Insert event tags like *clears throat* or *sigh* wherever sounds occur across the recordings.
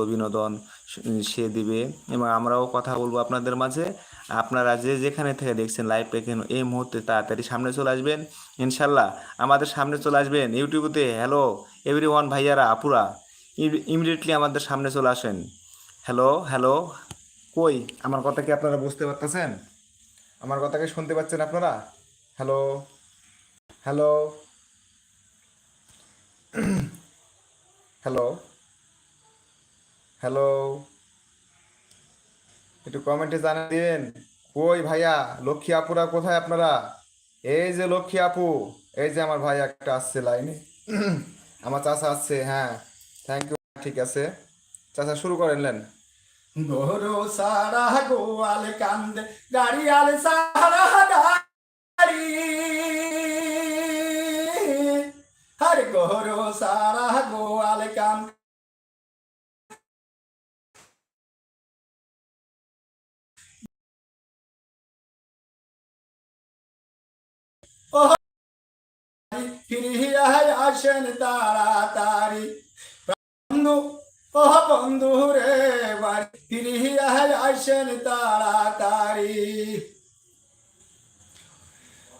বিনোদন সে দিবে। এবং আমরাও কথা বলব আপনাদের মাঝে। আপনারা যে যেখানে থেকে দেখছেন লাইভ দেখেন এই মুহূর্তে তাড়াতাড়ি সামনে চলে আসবেন। ইনশাল্লাহ আমাদের সামনে চলে আসবেন ইউটিউবেতে হ্যালো এভরি ওয়ান ভাইয়ারা, আপুরা। ইমিডিয়েটলি আমাদের সামনে চলে আসেন। হ্যালো হ্যালো কই? আমার কথা কি আপনারা বুঝতে পারতেছেন? আমার কথা কি শুনতে পাচ্ছেন আপনারা? হ্যালো হ্যালো হ্যালো হ্যালো একটু কমেন্টে জানিয়ে দিন কই ভাইয়া? লক্ষ্মী আপুরা কোথায় আপনারা? এই যে লক্ষ্মী আপু, এই যে আমার ভাই একটা আসছে লাইনে। *clears throat* আমার চাচা আসছে হ্যাঁ। থ্যাংক ইউ ঠিক আছে। চাচা, শুরু করেন হর গরু, সারা গোয়াল কান্দে। ফিরিয়া আসেন তাড়াতাড়ি বন্ধু ও বন্ধু রে বাড়ি ফিরিয়া আসেন তাড়াতাড়ি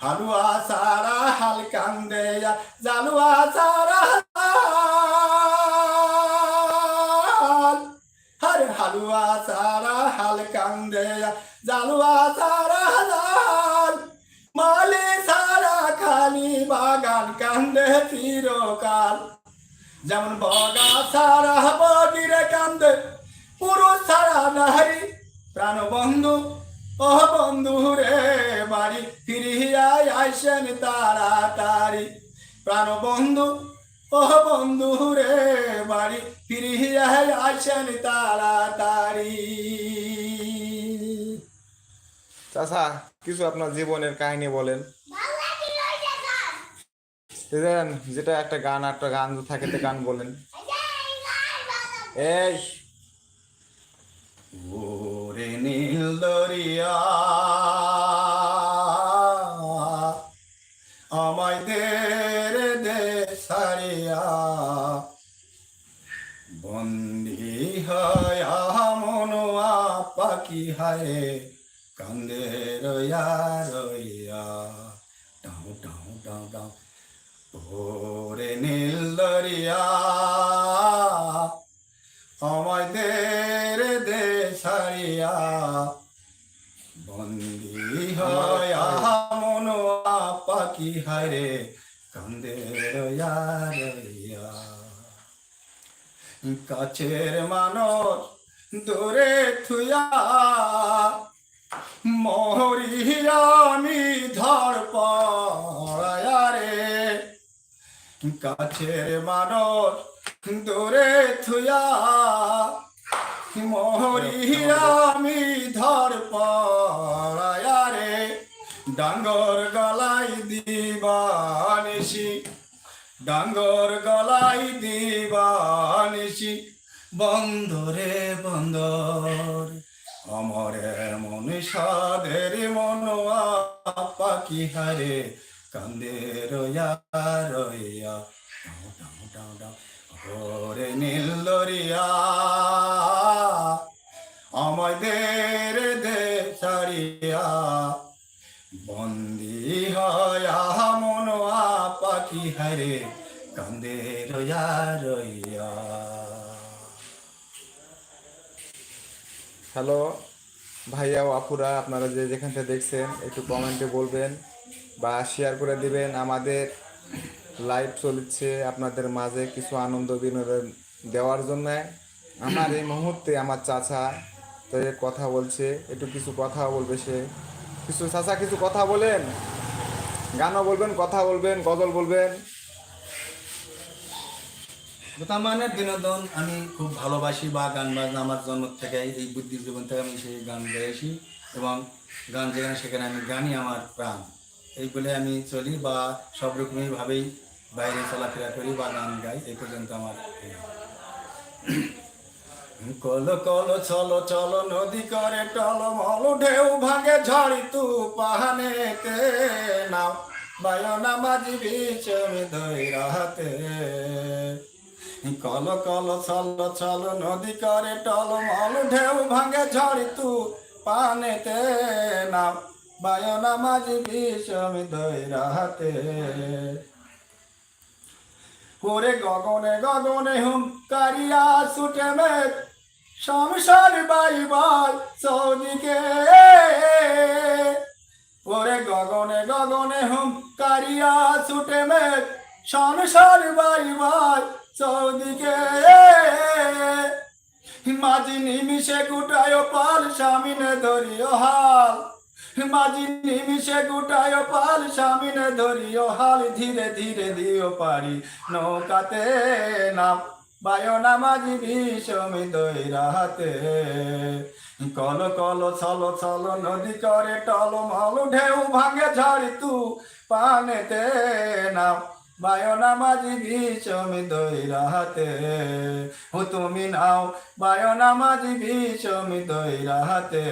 হালুয়া সারা হাল কান্দে জালুয়া সারা হরে হালুয়া সারা হাল কান্দে জালুয়া সারা মালে সারা খালি বাগান কান্দে চিরকাল। যেমন বগা সারা বগিরে কান্দে পুরুষ সারা নারী প্রাণ বন্ধু ও বন্ধু রে বাড়ি। ফিরিয়া আইসেন তাড়াতাড়ি। প্রাণ বন্ধু ও বন্ধু রে বাড়ি। ফিরিয়া আইসেন তাড়াতাড়ি। চাচা কিছু আপনার জীবনের কাহিনী বলেন। যেটা একটা গান একটা গান থাকে তো গান বলেন। এই। ওরে নীল দরিয়া, আমায় দে রে দে বন্দি হয় মনোয়া পাখি হায়, কান্দে রইয়া রইয়া। ডাউ ডাউ ডাউ ডাউ ওরে নীল দরিয়া আমায় দে রে দে সারিয়া। বন্দি হয় মনোয়া পাখি হারে কান্দে রইয়া রইয়া। কাছের মানুষ দূরে থুয়া মহরিয়া আমি ধর পড়ায়া রে। কাছের মানুষ দূরে থুয়া মহরিয়া আমি ধর পড়ায়া রে, ডাঙ্গর গলাই দিবানিসি ডাঙ্গর গলাই দিবানিসি বন্দরে বন্দর। অমরে মনীষাদের মনোয়া পাখি হারে কান্দে রইয়া রইয়া ডাউ ডাউ ডাউ ডাউ ওরে নীল দরিয়া আমাদের দে ছাড়িয়া বন্দি হয়া মনোয়া পাখি হারে কান্দে রইয়া রইয়া হ্যালো, ভাইয়া আপুরা, আপনারা যে যেখান থেকে দেখছেন, একটু কমেন্টে বলবেন। বা শেয়ার করে দিবেন। আমাদের লাইভ চলছে আপনাদের মাঝে কিছু আনন্দ বিনোদন দেওয়ার জন্য। আমার এই মুহূর্তে আমার চাচা তো এ কথা বলছে। একটু কিছু কথা বলবে সে। কিছু চাচা কিছু কথা বলেন? গানও বলবেন, কথা বলবেন, গজল বলবেন। মানে বিনোদন আমি খুব ভালোবাসি বা গান বাজনা আমার জন্ম থেকে, এই বুদ্ধি জীবন থেকে আমি সেই গান গেয়েছি এবং গান যেখানে সেখানে আমি গানই আমার প্রাণ। এই বলে আমি চলি বা সব রকমই ভাবেই বাইরে চলাফেরা করি বা গান গাই, এই পর্যন্ত আমার। কলো কলো, চলো চলো, নদী করে টলো মল ঢেউ ভাঙে ঝড়ি তু পাহানেতে নাও। বায়না মাঝি বিচ আমি ধৈরাতে কল কল, চল চল, নদী করে টলমল, ঢেউ ভাঙে ঝড় তু পানেতে নাম বায়না মাঝি বিষম দৈরা হাতে ওরে গগনে গগনে হুম কারিয়া ছুটে মেঘ, সংসার বাই বাই চৌদিকে। ওরে গগনে গগনে হুম কারিয়া ছুটে মেঘ, সংসার বাই বাই চৌদিকে। মাঝি নিমিষে গুটায় পাল স্বামীনে ধরিও হাল মাঝি নিমিশে গুটায় পাল, স্বামীনে ধরিও হাল, ধীরে ধীরে দিও পারি নৌকাতে নাম বায়না মাঝি বিষমি দৈরা হাতে কল কল, ছল ছল, নদী করে টল মল ঢেউ ভাঙে ঝাড়ি তু পানেতে নাম বায়না মাঝি বিষমি দৈরা হাতে ও তুমি নাও। বায়না মাঝি বিষমি দৈরা হাতে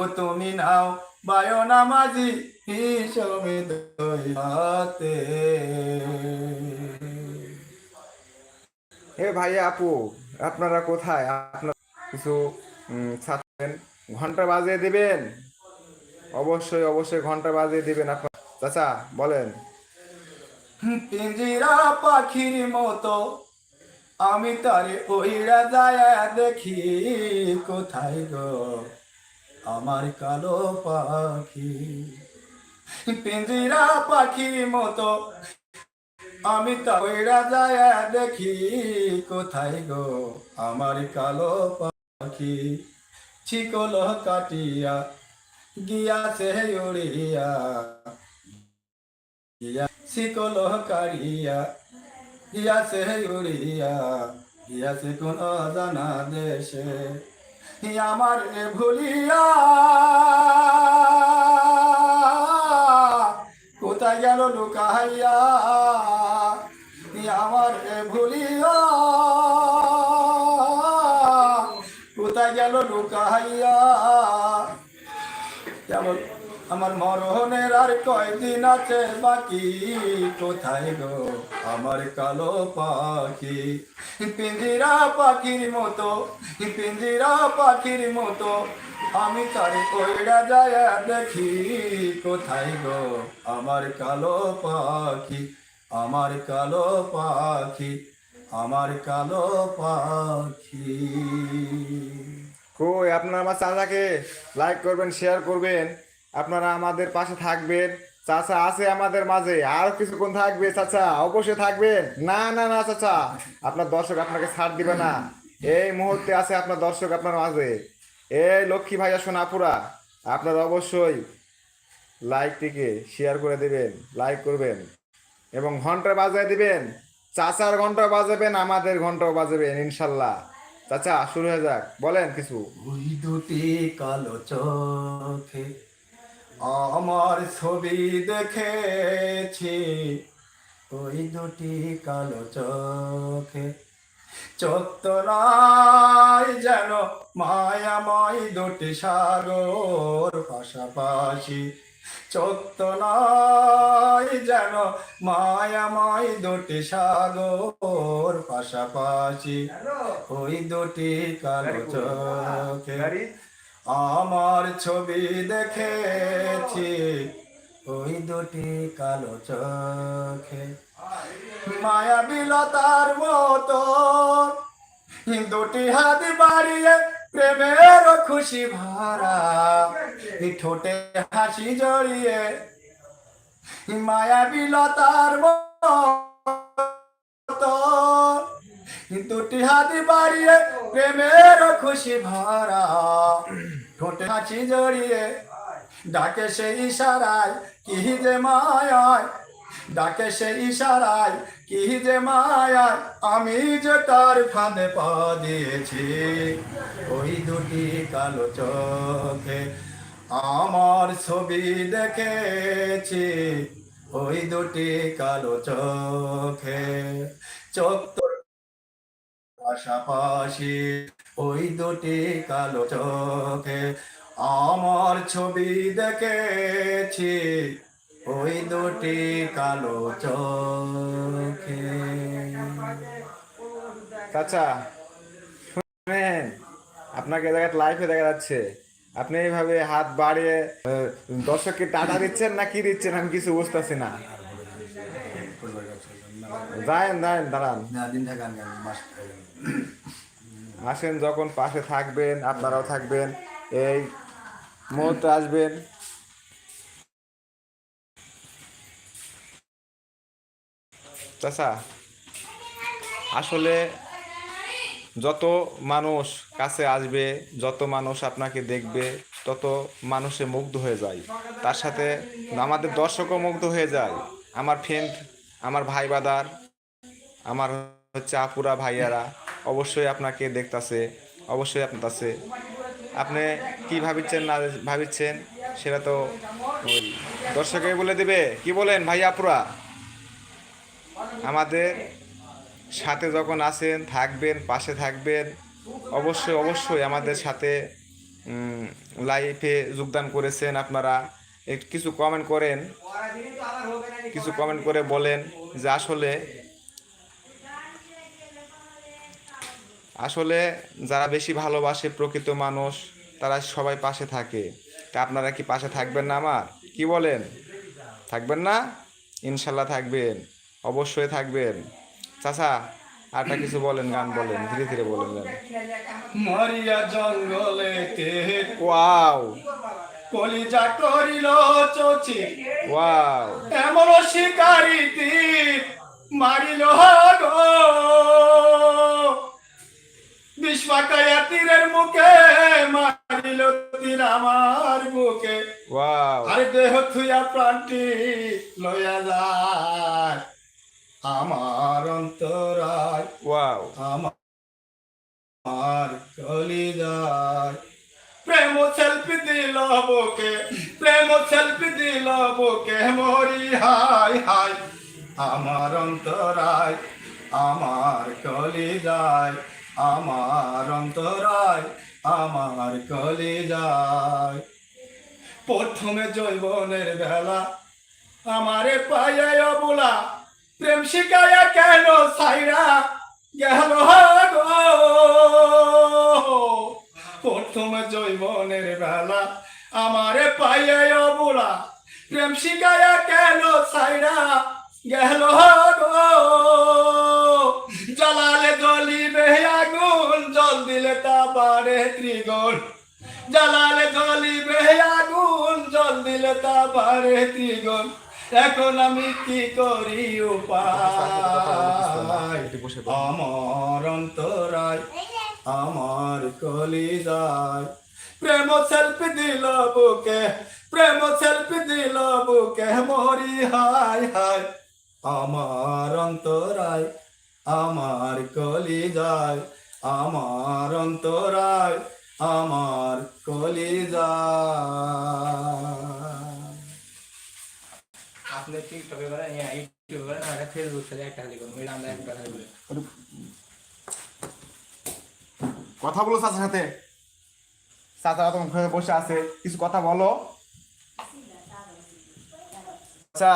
ও তুমি নাও। বায়না মাঝি বিষমি দৈরা হাতে হে ভাইয়া আপু, আপনারা কোথায়? আপনার কিছু ছাড়বেন ঘণ্টা বাজিয়ে দিবেন? অবশ্যই অবশ্যই ঘণ্টা বাজিয়ে দিবেন আপনার। চাচা, বলেন। পিঞ্জিরা পাখির মতো। আমি তারে ওইরা যায় দেখি, কোথায় গো? আমার কালো পাখি। পিঞ্জিরা পাখির মতো। আমি তাইরা যায় দেখি, কোথায় গো? আমার কালো পাখি। ছিকল কাটিয়া গিয়াছে উড়িয়া। গিয়া শিকল কারিয়া গিয়াছে উড়িয়া গিয়াছে কোন অজানা দেশে আমার এ ভুলিয়া। কোথায় গেল লুকাইয়া? আমার এ ভুলিয়া। কোথায় গেল লুকাইয়া? কেবল আমার মরণের আর কয়দিন আছে বাকি? কোথায় গো আমার কালো পাখি? পিঞ্জিরা পাখির মতো, পিঞ্জিরা পাখির মতো, আমি তারে কইরা যায় দেখি। কোথায় গো আমার কালো পাখি? আমার কালো পাখি, আমার কালো পাখি। কই আপনারা আমার চাচাকে লাইক করবেন শেয়ার করবেন। আপনারা আমাদের পাশে থাকবেন। চাচা আছে আমাদের মাঝে। আর কিছুক্ষণ থাকবে চাচা, অবশ্যই থাকবেন। না না না, চাচা, আপনার দর্শক আপনাকে ছাড় দিবে না। এই মুহূর্তে আছে আপনার দর্শক আপনার মাঝে। এই লক্ষ্মী ভাইয়া সোনাপুরা, আপনারা অবশ্যই লাইকটিকে শেয়ার করে দিবেন লাইক করবেন এবং ঘণ্টা বাজায় দিবেন। চাচার ঘণ্টা বাজাবেন, আমাদের ঘন্টাও বাজাবেন, ইনশাল্লাহ। চাচা, শুরু হয়ে যাক। বলেন কিছু। কালো চোখে আমার ছবি দেখেছি। ওই দুটি কালো চোখে। নাই যেন মায়াময় দুটি সাগর পাশাপাশি। চোখ যেন মায়াময় দুটি সাগর পাশাপাশি। ওই দুটি কালো চোখে। আমার ছবি দেখেছি। ওই দুটি কালো চোখে। মায়া বিলতার মতো। দুটি হাত বাড়িয়ে প্রেমের খুশি ভরা। ঠোঁটে হাসি জড়িয়ে। মায়া বিলতার মতো। দুটি হাত বাড়িয়ে প্রেমের খুশি ভরা। ঠোঁটে হাসি জড়িয়ে ডাকে সে ইশারায়, কি যে মায়ায়? ডাকে সে ইশারায়, কি যে মায়ায়? আমি যে তার ফাঁদে পা দিয়েছি, ওই দুটি কালো চোখে আমার ছবি দেখেছি, ওই দুটি কালো চোখে। চোখ তো পাশাপাশি ওই দুটি কালো চোখে আমার ছবি দেখেছি। ওই দুটি কালো চোখে। চাচা শুনেন আপনাকে জায়গায় লাইফে দেখা যাচ্ছে। আপনি এইভাবে হাত বাড়িয়ে দর্শককে টাকা দিচ্ছেন না কি দিচ্ছেন আমি কিছু বুঝতেছি না। যায়েন যায়েন দাঁড়ান। দিন *coughs* আসেন, যখন পাশে থাকবেন, আপনারাও থাকবেন। এই মুহূর্তে আসবেন। চাচা, আসলে যত মানুষ কাছে আসবে, যত মানুষ আপনাকে দেখবে, তত মানুষে মুগ্ধ হয়ে যায়। তার সাথে আমাদের দর্শকও মুগ্ধ হয়ে যায়। আমার ফ্রেন্ড আমার ভাই বাদার আমার হচ্ছে আপুরা, ভাইয়ারা। অবশ্যই আপনাকে দেখতাছে, অবশ্যই আপনার কাছে আপনি কি ভাবিচ্ছেন না ভাবিচ্ছেন, সেটা তো ওই দর্শকে বলে দিবে, কি বলেন ভাই আপুরা? আমাদের সাথে যখন আসেন থাকবেন, পাশে থাকবেন, অবশ্যই অবশ্যই আমাদের সাথে লাইফে যোগদান করেছেন আপনারা। কিছু কমেন্ট করেন, কিছু কমেন্ট করে বলেন যে আসলে আসলে যারা বেশি ভালোবাসে প্রকৃত মানুষ তারা সবাই পাশে থাকে। তা আপনারা কি পাশে থাকবেন না আমার? কি বলেন? থাকবেন না? ইনশাল্লাহ থাকবেন। অবশ্যই থাকবেন। চাচা আরটা কিছু বলেন গান বলেন ধীরে ধীরে বলেন। মরিয়া জঙ্গলে কে ওয়াও। কলিজা করিল চচি। ওয়াও। এমন শিকারি তীর মারিল গো। বিশ্বকায়া তীরের মুখে মারিল তীর আমার বুকে। আর দেহ থুয়া প্রাণটি লয়া যায়। আমার অন্তরায় আমার কলিজায়। প্রেম সেলফি দিল বুকে প্রেম সেলফি দিল বুকে মরি হাই হাই। আমার অন্তরায় আমার কলিজায়। আমার অন্তরায়, আমার কলে কলিজায়। প্রথমে জৈবনের বেলা আমারে পায়ে অবুলা, প্রেম শিকায়া কেন সাইরা গেল প্রথমে জৈবনের বেলা আমারে পায়ে অবুলা, প্রেম শিকায়া কেন সাইরা গেল গো? জ্বালালে জ্বলিবে আগুন জল দিলে তা বাড়ে ত্রিগুণ এখন আমি কি করি উপায়? আমার অন্তরায় আমার কলি কলিজায়। প্রেম সেলফি দিল বুকে প্রেম সেলফি দিল বুকে মরি হাই হাই আমার অন্তরায় আমার কলিজায় আমার অন্তরায়। আমার কলিজায় আপনি টিকটকে করেন ইয়া ইউটিউবে করেন আর ফেসবুক থেকে একটা খালি করুন ওইটা আমরা একটা খালি কথা বলো চাচার সাথে। চাচা তোমার ঘরে বসে আছে কিছু কথা বলো। আচ্ছা।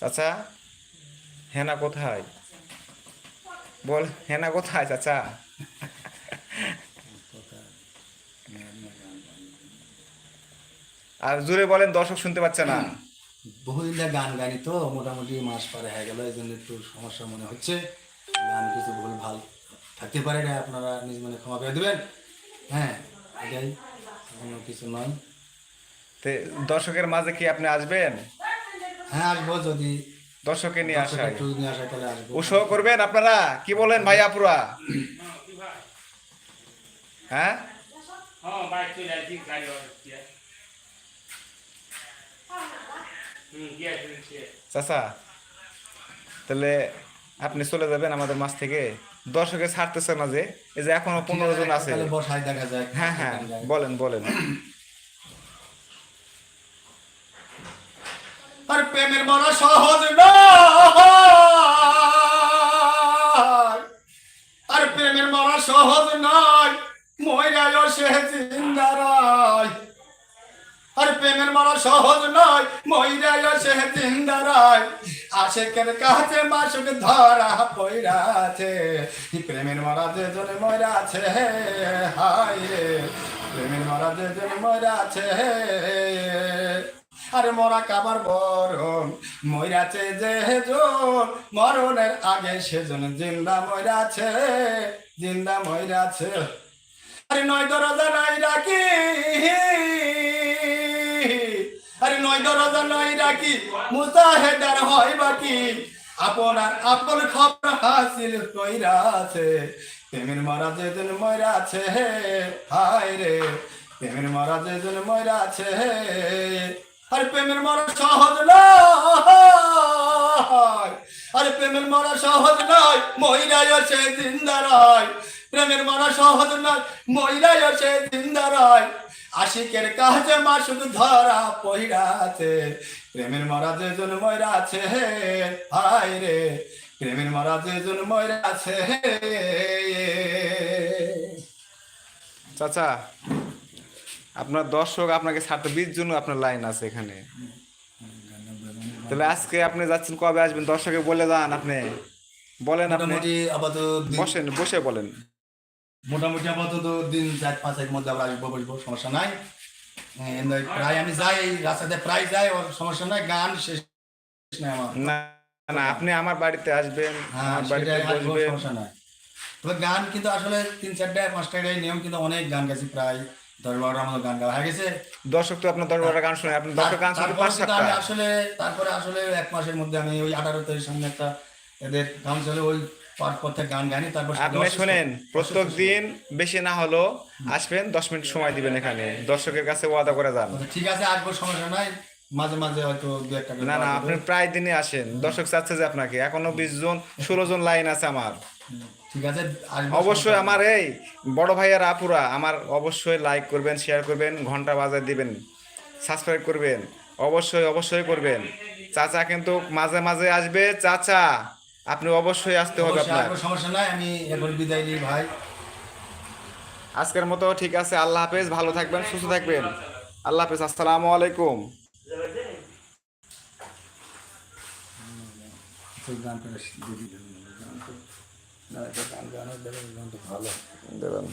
চাচা হেনা কোথায়? বল হেনা কোথায় চাচা? আর জোরে বলেন দর্শক শুনতে পাচ্ছে না। বহুদিন ধরে গান গাইনি তো মোটামুটি মাস পারে হয়ে গেল এই জন্য একটু সমস্যা মনে হচ্ছে। গান কিছু ভুল ভালো থাকতে পারে এটা আপনারা নিজ মনে ক্ষমা করে দেবেন। হ্যাঁ এটাই অন্য কিছু নয়। তে দর্শকের মাঝে কি আপনি আসবেন? হ্যাঁ আসব যদি দর্শকে নিয়ে আসায় উৎসাহ করবেন আপনারা? কি বলেন ভাই আপুরা? হ্যাঁ? চাচা তাহলে আপনি চলে যাবেন আমাদের মাছ থেকে। দর্শকে ছাড়তেছে না যে এই যে এখনও পনেরো জন আছে। হ্যাঁ হ্যাঁ বলেন বলেন। আর প্রেমের বড় সহজ নয় আর প্রেমের মরা সহজ নয় ময়রায় সে জিন্দারায় আর প্রেমের মরা সহজ নয় মইরা সে জিন্দারায় আশেকের কাছে মাসুক ধরা পইরাছে। প্রেমের মরা যে জনে মরা আছে হায় প্রেমের মরা যে জনে মরা আছে আরে মরা কাবার বরণ, মইরাছে যে জন মরণের আগে সেজন জিন্দা মইরাছে জিন্দা মইরাছে। আরে নয় দরজা নাই রাখি, আরে নয় দরজা নাই রাখি, মুজাহেদার হয় বাকি। আপনার আপন খবর হাসিল কইরাছে, প্রেমের মারা যেদিন ময়রাছে হায় রে, প্রেমের মারা যেদিন ময়রাছে আরে প্রেমের মারা সহজ নয়। আরে প্রেমের মারা সহজ নয়, মহিলাই সে জিন্দারায় প্রেমের মারা সহজ নয়, মহিলাই সে জিন্দারায় আশিকের কাজে মাসুক ধরা পহিরাছে প্রেমের মারা যে জন ময়রা আছে হায় রে। প্রেমের মারা যে জন ময়রা আছে চাচা আপনার দর্শক আপনাকে ছাড়তে বিশ জন আপনার লাইন আছে এখানে। তাহলে আজকে আপনি যাচ্ছেন কবে আসবেন? দর্শকে বলে যান আপনি। বলেন আপনি। আপাতত বসেন বসে বলেন। মোটামুটি আপাতত দিন চার পাঁচের মধ্যে আমরা আসব বসবো সমস্যা নাই। প্রায় আমি যাই রাস্তাতে প্রায় যাই ওর সমস্যা নাই গান শেষ নাই আমার। না না আপনি আমার বাড়িতে আসবেন হ্যাঁ আমার বাড়িতে বসবেন। সমস্যা নাই। তবে গান কিন্তু আসলে তিন চারটা পাঁচটা নিয়ম কিন্তু অনেক গান গেছি প্রায়। দশ বারোটার মতো গান গাওয়া হয়ে গেছে। দর্শক তো আপনার দরবারে গান শুনে আপনি দর্শক গান শুনে পাঁচ সাতটা আমি আসলে তারপরে আসলে এক মাসের মধ্যে আমি ওই আঠারো তারিখ সামনে একটা এদের গান ওই পর পর থেকে গান গানি তারপর আপনি শোনেন প্রত্যেক দিন বেশি না হলো আসবেন দশ মিনিট সময় দিবেন এখানে। দর্শকের কাছে ওয়াদা করে যান। আচ্ছা, ঠিক আছে আসব সমস্যা নাই। মাঝে মাঝে হয়তো না না আপনি প্রায় দিনে আসেন। দর্শক চাচ্ছে যে আপনাকে। এখনও বিশ জন ষোলো জন লাইন আছে আমার। ঠিক আছে? অবশ্যই আমার এই বড় ভাইয়ের আপুরা আমার অবশ্যই লাইক করবেন শেয়ার করবেন ঘণ্টা বাজায় দিবেন সাবস্ক্রাইব করবেন অবশ্যই অবশ্যই করবেন। চাচা কিন্তু মাঝে মাঝে আসবে। চাচা আপনি অবশ্যই আসতে হবে আপনার। সমস্যা নাই আমি এখন বিদায় নিই ভাই। আজকের মতো ঠিক আছে আল্লাহ হাফেজ ভালো থাকবেন সুস্থ থাকবেন। আল্লাহ হাফেজ আসসালামু আলাইকুম গান করে দিয়ে দিবি। গান তো- না, এটা গান গানের দেবেন ভালো। দেবেন